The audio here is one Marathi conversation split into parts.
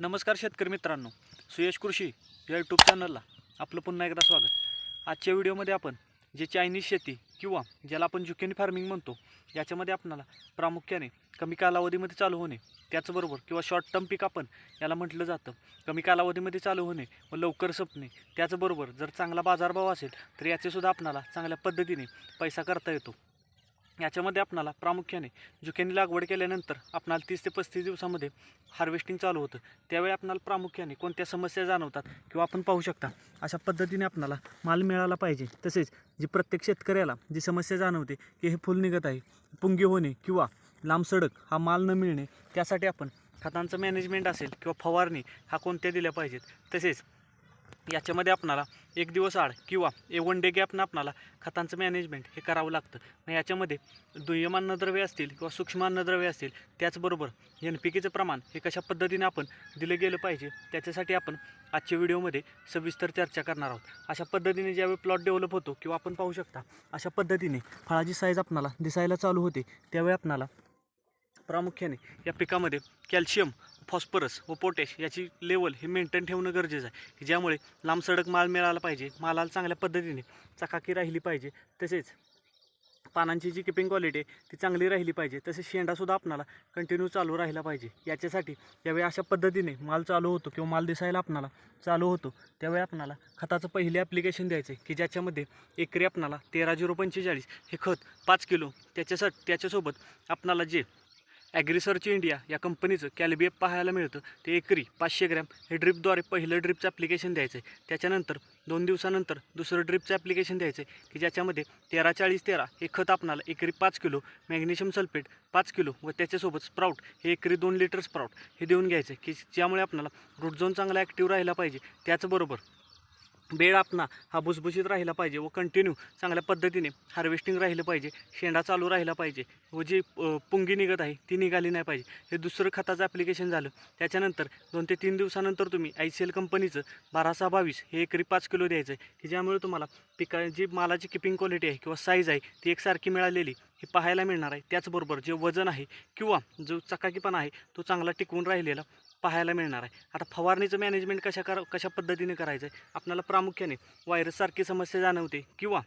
नमस्कार शेतकरी मित्रांनो सुयश कृषी या यूट्यूब चॅनलला आपलं पुन्हा एकदा स्वागत. आजच्या व्हिडिओमध्ये आपण जे चायनीज शेती किंवा ज्याला आपण जुकेनी फार्मिंग म्हणतो याच्यामध्ये आपणाला प्रामुख्याने कमी कालावधीमध्ये चालू होणे त्याचबरोबर किंवा शॉर्ट टर्म पीक आपण याला म्हटलं जातं. कमी कालावधीमध्ये चालू होणे व लवकर संपणे त्याचबरोबर जर चांगला बाजारभाव असेल तर याचेसुद्धा आपणाला चांगल्या पद्धतीने पैसा करता येतो. याच्यामध्ये आपणाला प्रामुख्याने जुकेनी लागवड केल्यानंतर आपणाला तीस ते पस्तीस दिवसामध्ये हार्वेस्टिंग चालू होतं. त्यावेळी आपणाला प्रामुख्याने कोणत्या समस्या जाणवतात किंवा आपण पाहू शकता अशा पद्धतीने आपणाला माल मिळाला पाहिजे. तसेच जी प्रत्येक शेतकऱ्याला जी समस्या जाणवते की हे फुल निघत आहे पुंगी होणे किंवा लांब सडक हा माल न मिळणे त्यासाठी आपण खतांचं मॅनेजमेंट असेल किंवा फवारणी हा कोणत्या दिल्या पाहिजेत. तसेच याच्यामध्ये आपणाला एक दिवस आड किंवा ए वन डे गॅपनं आपणाला खतांचं मॅनेजमेंट हे करावं लागतं. मग याच्यामध्ये दुय्यम अन्नद्रव्य असतील किंवा सूक्ष्म अन्नद्रव्य असतील त्याचबरोबर एन पी केचं प्रमाण हे कशा पद्धतीने आपण दिलं गेलं पाहिजे त्याच्यासाठी आपण आजच्या व्हिडिओमध्ये सविस्तर चर्चा करणार आहोत. अशा पद्धतीने ज्यावेळी प्लॉट डेव्हलप होतो किंवा आपण पाहू शकता अशा पद्धतीने फळाची साईज आपणाला दिसायला चालू होते त्यावेळी आपणाला प्रामुख्याने या पिकामध्ये कॅल्शियम फॉस्फरस व पोटॅश याची लेवल हे मेंटेन ठेवणं गरजेचं आहे. की ज्यामुळे लांब सडक माल मिळाला पाहिजे मालाला चांगल्या पद्धतीने चकाकी राहिली पाहिजे. तसेच पानांची जी किपिंग क्वालिटी आहे ती चांगली राहिली पाहिजे. तसेच शेंडासुद्धा आपणाला कंटिन्यू चालू राहिला पाहिजे. याच्यासाठी ज्यावेळी अशा पद्धतीने माल चालू होतो किंवा माल दिसायला आपणाला चालू होतो त्यावेळी आपणाला खताचं पहिले ॲप्लिकेशन द्यायचं आहे की ज्याच्यामध्ये एकरी आपणाला तेरा झिरो पंचेचाळीस हे खत पाच किलो त्याच्यासाठी त्याच्यासोबत आपणाला जे ॲग्रिसर्च इंडिया या कंपनीचं कॅलिबिएफ पाहायला मिळतं. ते एकरी पाचशे ग्रॅम हे ड्रिपद्वारे पहिलं ड्रिपचं ॲप्लिकेशन द्यायचं आहे. त्याच्यानंतर दोन दिवसानंतर दुसरं ड्रिपचं ॲप्लिकेशन द्यायचं आहे की ज्याच्यामध्ये तेरा चाळीस तेरा हे खत आपणाला एकरी पाच किलो मॅग्नेशियम सल्फेट पाच किलो व त्याच्यासोबत स्प्राऊट हे एकरी दोन लिटर स्प्राऊट हे देऊन घ्यायचं आहे की ज्यामुळे आपणाला रूट झोन चांगला ॲक्टिव्ह राहिला पाहिजे. त्याचबरोबर बेड आपणा हा भुसभुशीत राहिला पाहिजे व कंटिन्यू चांगल्या पद्धतीने हार्वेस्टिंग राहिलं पाहिजे शेंडा चालू राहिला पाहिजे व जी पुंगी निघत आहे ती निघाली नाही पाहिजे. हे दुसरं खताचं ॲप्लिकेशन झालं. त्याच्यानंतर दोन ते तीन दिवसानंतर तुम्ही आय सी एल कंपनीचं बारा सहा बावीस हे एकरी पाच किलो द्यायचं आहे. की ज्यामुळे तुम्हाला पिका जी मालाची किपिंग क्वालिटी आहे किंवा साईज आहे ती एकसारखी मिळालेली हे पाहायला मिळणार आहे. त्याचबरोबर जे वजन आहे किंवा जो चकाकीपणा आहे तो चांगला टिकवून राहिलेला पाहायला मिळणार आहे. आता फवारणीचं मॅनेजमेंट कशा कर कशा पद्धतीने करायचं आहे आपल्याला प्रामुख्याने व्हायरससारखी समस्या जाणवते किंवा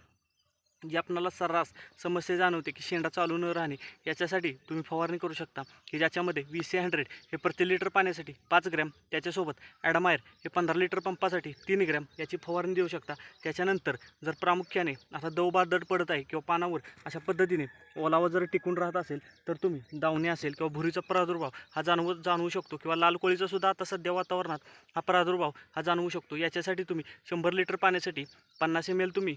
जी आपणाला सर्रास समस्या जाणवते की शेंडा चालू न राहणे याच्यासाठी तुम्ही फवारणी करू शकता. की ज्याच्यामध्ये वी सी हंड्रेड हे प्रति लिटर पाण्यासाठी पाच ग्रॅम त्याच्यासोबत ॲडामायर हे पंधरा लिटर पंपासाठी तीन ग्रॅम याची फवारणी देऊ शकता. त्याच्यानंतर जर प्रामुख्याने आता दवबार दड पडत आहे किंवा पानावर अशा पद्धतीने ओलावा जर टिकून राहत असेल तर तुम्ही दावणे असेल किंवा भुरीचा प्रादुर्भाव हा जाणवू जाणवू शकतो किंवा लाल कोळीचासुद्धा आता सध्या वातावरणात हा प्रादुर्भाव हा जाणवू शकतो. याच्यासाठी तुम्ही शंभर लिटर पाण्यासाठी पन्नास एम एल तुम्ही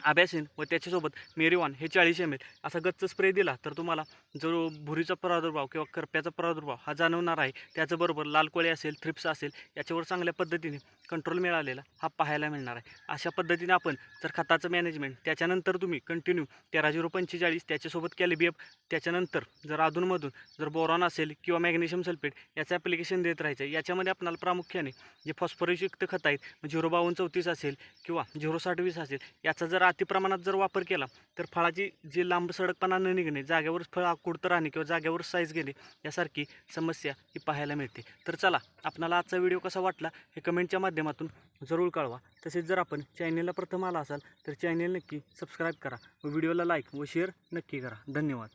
आबॅसिन व त्याच्यासोबत मेरिवान हे चाळीस एम एल असा गच्च स्प्रे दिला तर तुम्हाला जो भुरीचा प्रादुर्भाव किंवा करप्याचा प्रादुर्भाव हा जाणवणार आहे. त्याचबरोबर लाल कोळी असेल थ्रिप्स असेल याच्यावर चांगल्या पद्धतीने कंट्रोल मिळालेला हा पाहायला मिळणार आहे. अशा पद्धतीने आपण जर खताचं मॅनेजमेंट त्याच्यानंतर तुम्ही कंटिन्यू तेरा झिरो पंचेचाळीस त्याच्यासोबत कॅलिबिएफ त्याच्यानंतर जर अधूनमधून जर बोरॉन असेल किंवा मॅग्नेशियम सल्फेट याचं ॲप्लिकेशन देत राहायचं आहे याच्यामध्ये आपल्याला प्रामुख्याने जे फॉस्फरसयुक्त खत आहेत झिरो बावन्न चौतीस असेल किंवा झिरो साठ वीस असेल याचा जर अतिप्रमाणात जर वापर केला तर फळाची जी लांब सडकपणा न निघणे जागेवर फळ आकुडतं राहणे किंवा जागेवर साईज घेणे यासारखी समस्या ही पाहायला मिळते. तर चला आपणाला आजचा व्हिडिओ कसा वाटला हे कमेंटच्या माध्यमातून जरूर कळवा. तसेच जर आपण चॅनेलला प्रथम आला असाल तर चॅनेल नक्की सबस्क्राईब करा व व्हिडिओला लाईक व शेअर नक्की करा. धन्यवाद.